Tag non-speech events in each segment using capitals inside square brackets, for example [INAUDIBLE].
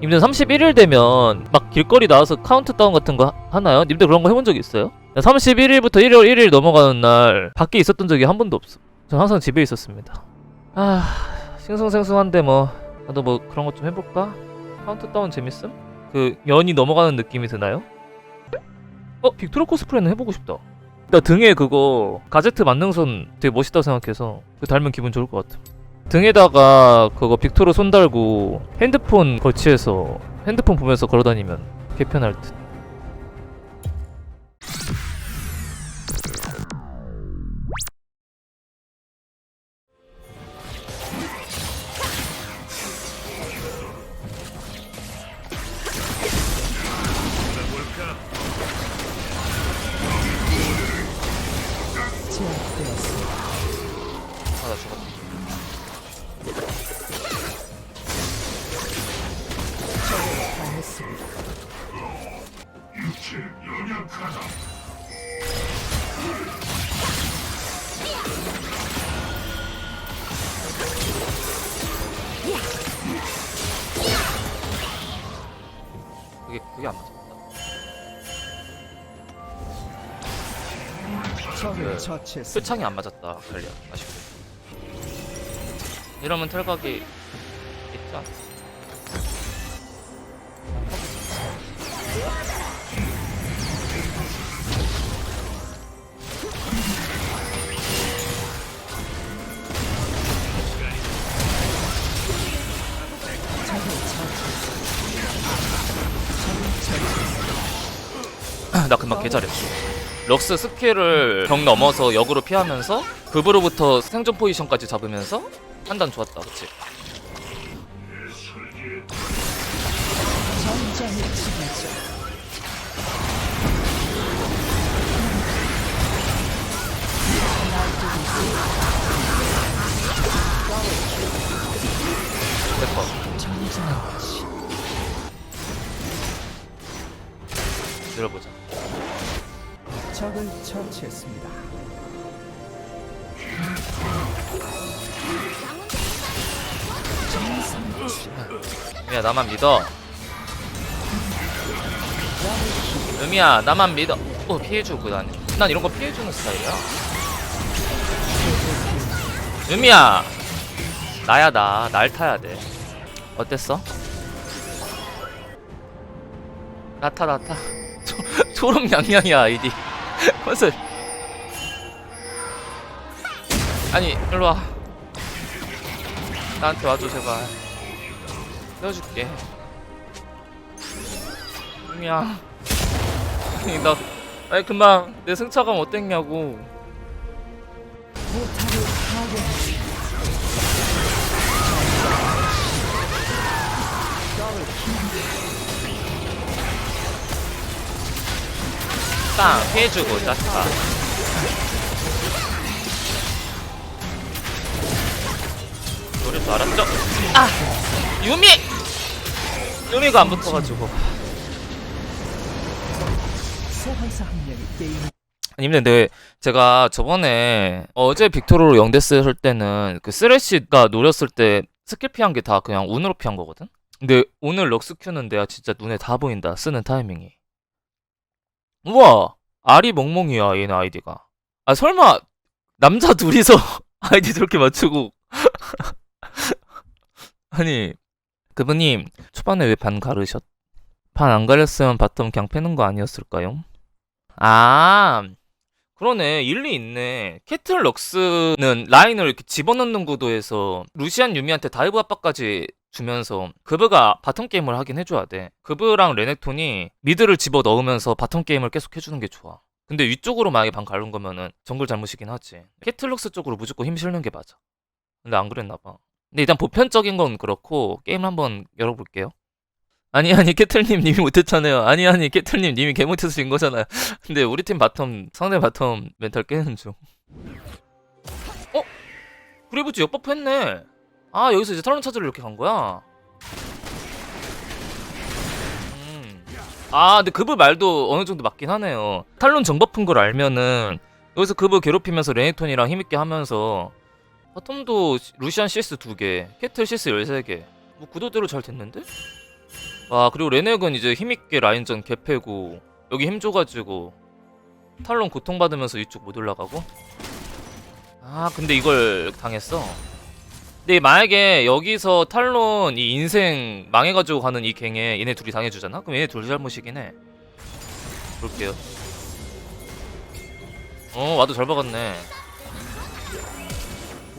님들 31일 되면 막 길거리 나와서 카운트다운 같은 거 하- 하나요? 님들 그런 거 해본 적 있어요? 31일부터 1월 1일 넘어가는 날 밖에 있었던 적이 한 번도 없어. 전 항상 집에 있었습니다. 아, 싱숭생숭한데 뭐 나도 뭐 그런 것 좀 해볼까? 카운트다운 재밌음? 그 연이 넘어가는 느낌이 드나요? 어, 빅토르 코스프레는 해보고 싶다. 나 등에 그거 가제트 만능선 되게 멋있다고 생각해서 그 달면 기분 좋을 것 같아. 등에다가 그거 빅토르 손 달고 핸드폰 거치해서 핸드폰 보면서 걸어다니면 개편할 듯. 아, 나 죽었다. 그게 그게 안 맞아. 적을 네. 처치했습니다. 표창이 안 맞았다. 갈리아 아쉽게. 이러면 털각이 않? 나 금방 개 잘했어. 럭스 스킬을 벽 넘어서 역으로 피하면서 급으로부터 생존 포지션까지 잡으면서 판단 좋았다, 그치? 됐어. 들어보자. 적을 처치했습니다. 의미야, 나만 믿어. 의미야, 나만 믿어. 어, 피해주고 난, 난 이런 거 피해주는 스타일이야. 의미야, 나야 나, 날 타야 돼. 어땠어? 나타 나타. [LAUGHS] 초, 초록냥냥이야 아이디. [LAUGHS] 컨셉. 아니 일로 와. 나한테 와줘 제발. 떼어줄게. 의미야. 아니 나 아니 금방 내 승차감 어땠냐고. 땅 피해주고 짜스파. 줄 알았죠? 아 유미 유미가 안 붙어가지고. 아니면 근데 제가 저번에 어제 빅토르로 영데스 할 때는 그 쓰레쉬가 노렸을 때 스킬 피한 게 다 그냥 운으로 피한 거거든? 근데 오늘 럭스 큐는 내가 진짜 눈에 다 보인다 쓰는 타이밍이 우와 아리 멍멍이야 얘네 아이디가 아 설마 남자 [LAUGHS] 둘이서 아이디 저렇게 맞추고 아니 그분님 초반에 왜 반 가르셨? 반 안 가렸으면 바텀 그냥 패는 거 아니었을까요? 아 그러네. 일리 있네. 캐틀 럭스는 라인을 이렇게 집어넣는 구도에서 루시안 유미한테 다이브 압박까지 주면서 그브가 바텀 게임을 하긴 해줘야 돼. 그브랑 레넥톤이 미드를 집어 넣으면서 바텀 게임을 계속 해주는 게 좋아. 근데 위쪽으로 만약에 방 가른 거면은 정글 잘못이긴 하지. 캐틀 럭스 쪽으로 무조건 힘 실는 게 맞아. 근데 안 그랬나 봐 근데 일단 보편적인 건 그렇고 게임 한번 열어볼게요 아니 아니 캐틀님 님이 못했잖아요 아니 아니 캐틀님 님이 개 못해서 진 거잖아요 [LAUGHS] 근데 우리 팀 바텀 상대 바텀 멘탈 깨는 중. 어? 그래브즈 역버프 했네. 아 여기서 이제 탈론 찾으러 이렇게 간 거야. 음. 아 근데 그브 말도 어느 정도 맞긴 하네요. 탈론 정버프인 걸 알면은 여기서 그브 괴롭히면서 레네톤이랑 힘있게 하면서 바텀도 루시안 CS 2개, 캐틀 CS 13개. 뭐 구도대로 잘 됐는데? 와 그리고 레넥은 이제 힘있게 라인전 개패고 여기 힘 줘가지고 탈론 고통받으면서 이쪽 못 올라가고 아 근데 이걸 당했어 근데 만약에 여기서 탈론 이 인생 망해가지고 가는 이 갱에 얘네 둘이 당해주잖아? 그럼 얘네 둘 잘못이긴 해 볼게요 어 와도 잘 박았네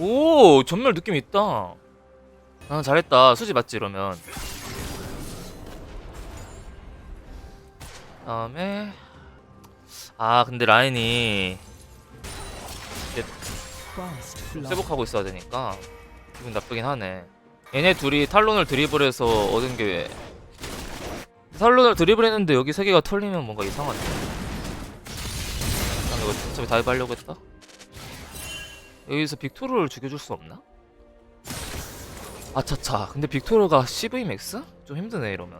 오 전멸 느낌 있다. 아 잘했다. 수지 맞지 이러면. 다음에 아 근데 라인이 blood. 회복하고 있어야 되니까 기분 나쁘긴 하네. 얘네 둘이 탈론을 드리블해서 얻은 게 탈론을 드리블했는데 여기 세 개가 털리면 뭔가 이상하네 난 이거 어차피 다이브 하려고 했다 여기서 빅토르를 죽여줄 수 없나? 아차차 근데 빅토르가 CV 맥스? 좀 힘드네 이러면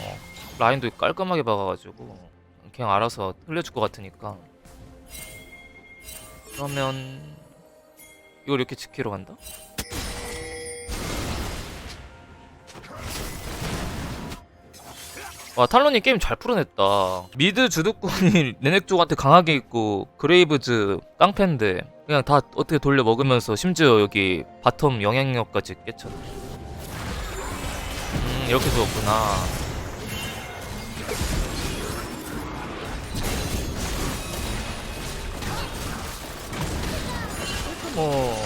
어, 라인도 깔끔하게 박아가지고 그냥 알아서 흘려줄 것 같으니까 그러면 이걸 이렇게 지키러 간다? 와 탈론이 게임 잘 풀어냈다. 미드 주도권이 [LAUGHS] 네넥 쪽한테 강하게 있고 그레이브즈 깡패인데 그냥 다 어떻게 돌려 먹으면서 심지어 여기 바텀 영향력까지 깨쳤네 음 이렇게 좋았구나. 뭐.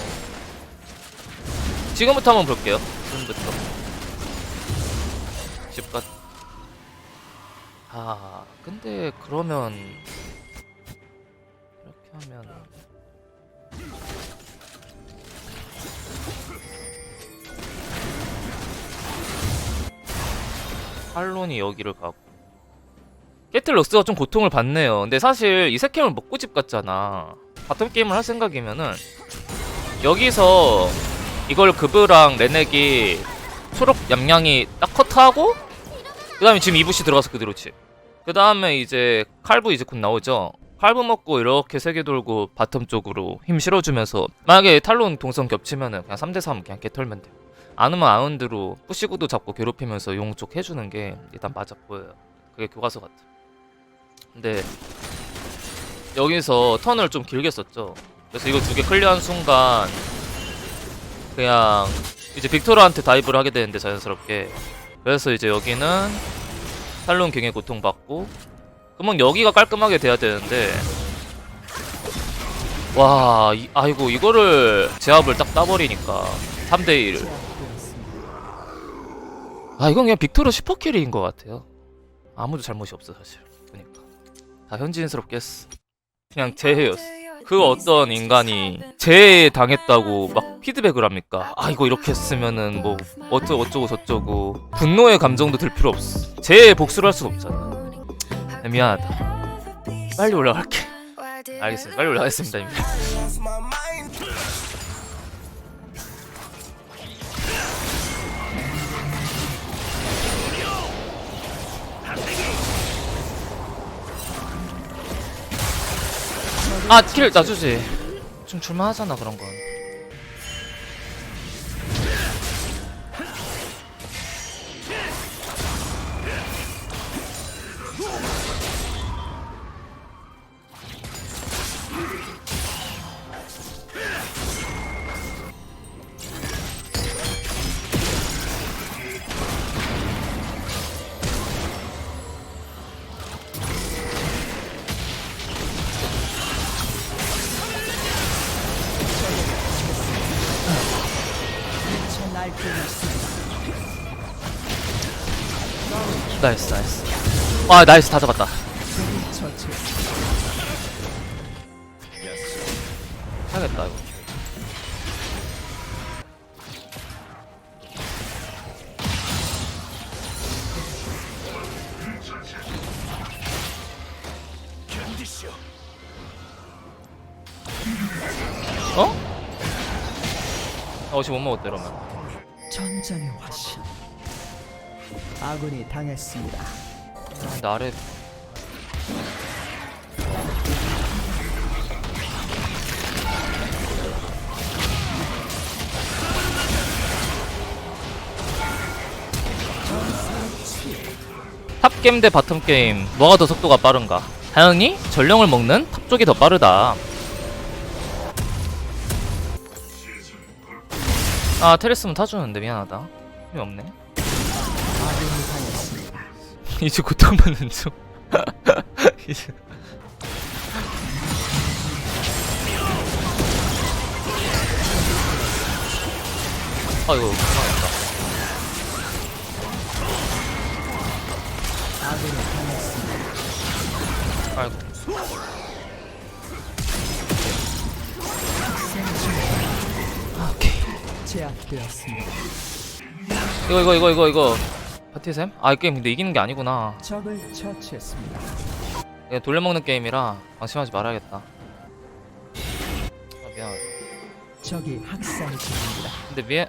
지금부터 한번 볼게요. 지금부터. 집갔. 아 근데 그러면 이렇게 하면 할론이 여기를 가고 깨틀럭스가 좀 고통을 받네요. 근데 사실 이 세캠을 먹고 집 갔잖아. 바텀 게임을 할 생각이면은 여기서 이걸 그브랑 레넥이 초록 얌양이 딱 컷하고 그 다음에 지금 이부시 들어가서 그대로 칩 그 다음에 이제 칼부 이제 곧 나오죠. 칼부 먹고 이렇게 세 개 돌고 바텀 쪽으로 힘 실어주면서 만약에 탈론 동선 겹치면은 그냥 3대3 그냥 개털면 돼요. 안 오면 아운드로 부시구도 잡고 괴롭히면서 용 쪽 해주는 게 일단 맞아 보여요. 그게 교과서 같아 근데 여기서 턴을 좀 길게 썼죠. 그래서 이거 두 개 클리어한 순간 그냥 이제 빅토르한테 다이브를 하게 되는데 자연스럽게 그래서 이제 여기는 탈론 갱의 고통받고 그러면 여기가 깔끔하게 돼야 되는데. 와 이, 아이고 이거를 제압을 딱 따버리니까 3대1 제압되었습니다. 아 이건 그냥 빅토르 슈퍼캐리인 것 같아요. 아무도 잘못이 없어 사실. 보니까. 다 현지인스럽게 했어. 그냥 재해였어. 그 어떤 인간이 재해 당했다고 막 피드백을 합니까? 아 이거 이렇게 했으면은 뭐 어쩌고 어쩌고 저쩌고 분노의 감정도 들 필요 없어. 재해 복수를 할 수는 없잖아. 네, 미안하다. 빨리 올라갈게. 알겠습니다. 빨리 올라가겠습니다. 이미. 아, 킬 놔주지. 좀 줄만하잖아 그런 건. 나이스 나이스. 아 나이스 다 잡았다. 해야겠다 이거. 어? 어, 지금 못 먹었다 이러면. 전장의 화신. 아군이 당했습니다. 아래 탑 게임 대 바텀 게임 뭐가 더 속도가 빠른가? 당연히 전령을 먹는 탑 쪽이 더 빠르다. 아 테레스면 타주는데 미안하다. 힘이 없네. 당했습니다. [LAUGHS] 이제 고통받는 중. [LAUGHS] 이제. 아이고 망했다. 아이고. 오케이. 제압되었습니다. 이거 이거 이거 이거 이거 파티샘? 아 이 게임 근데 이기는 게 아니구나. 적을 처치했습니다. 이거 돌려먹는 게임이라 방심하지 말아야겠다. 아 미안하다. 적이 학살 중입니다. 근데 미에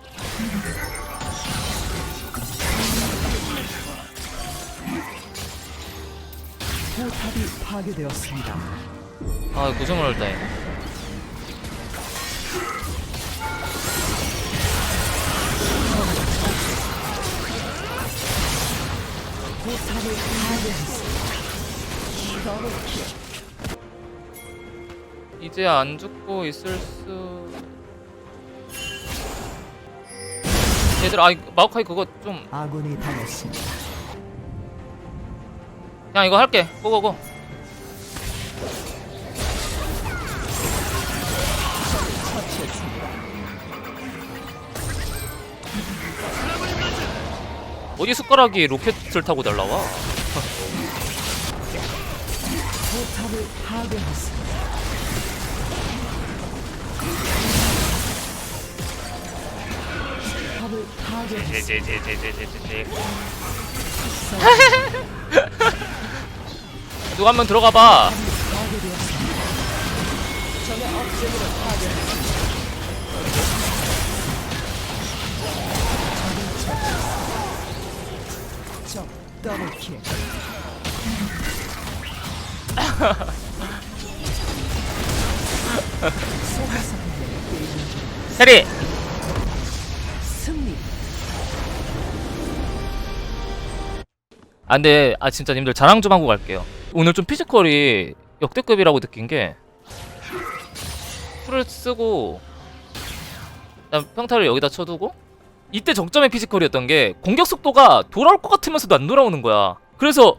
포탑이 파괴되었습니다. 아 구성을 할 때. 파괴했습니다. 이제 안 죽고 있을 수. 얘들아, 아, 마오카이 그거 좀 아군이 당했습니다. 그냥 이거 할게. 고고고. 어디 숟가락이 로켓을 타고 날라와? [LAUGHS] 누가 한명 들어가 봐. 더블킬. 해리. 승리. 아 근데 아 진짜 님들 자랑 좀 하고 갈게요. 오늘 좀 피지컬이 역대급이라고 느낀 게 풀을 쓰고 그다음 평타를 여기다 쳐두고 이때 정점의 피지컬이었던 게 공격 속도가 돌아올 것 같으면서도 안 돌아오는 거야. 그래서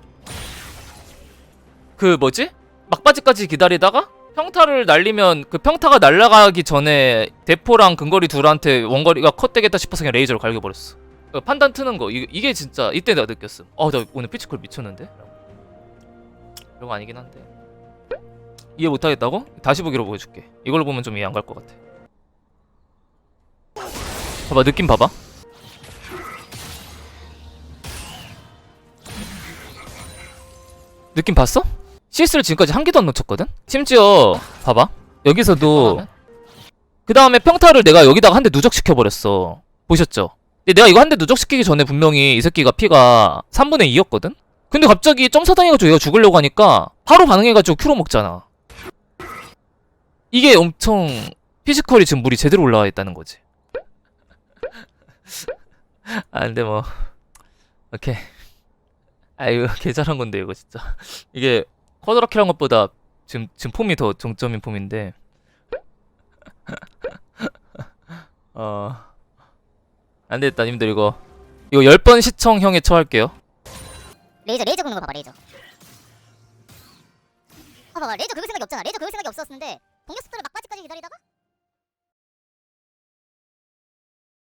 그 뭐지 막바지까지 기다리다가 평타를 날리면 그 평타가 날아가기 전에 대포랑 근거리 둘한테 원거리가 컷되겠다 싶어서 그냥 레이저를 갈겨버렸어. 그 판단 트는 거 이게, 이게 진짜 이때 내가 느꼈음. 어나 오늘 피지컬 미쳤는데? 이런 거 아니긴 한데 이해 못하겠다고? 다시 보기로 보여줄게. 이걸로 보면 좀 이해 안 갈 것 같아. 봐봐 느낌 봐봐. 느낌 봤어? CS를 지금까지 한 개도 안 놓쳤거든? 심지어 봐봐 여기서도 그 다음에 평타를 내가 여기다가 한 대 누적시켜 버렸어 보셨죠? 근데 내가 이거 한 대 누적시키기 전에 분명히 이 새끼가 피가 3분의 2였거든? 근데 갑자기 점사 당해가지고 얘가 죽으려고 하니까 바로 반응해가지고 큐로 먹잖아 이게 엄청 피지컬이 지금 물이 제대로 올라와 있다는 거지 아 근데 뭐 오케이 아이고 개 잘한 건데 이거 진짜. 이게 쿼드라키란 것보다 지금 지금 폼이 더 정점인 폼인데. [LAUGHS] 어. 안되겠다 님들 이거. 이거 10번 시청형에 처할게요. 레이저 레이저 긁는 거 봐봐 레이저. 봐봐 레이저 긁을 생각이 없잖아. 레이저 긁을 생각이 없었는데 공격 속도를 막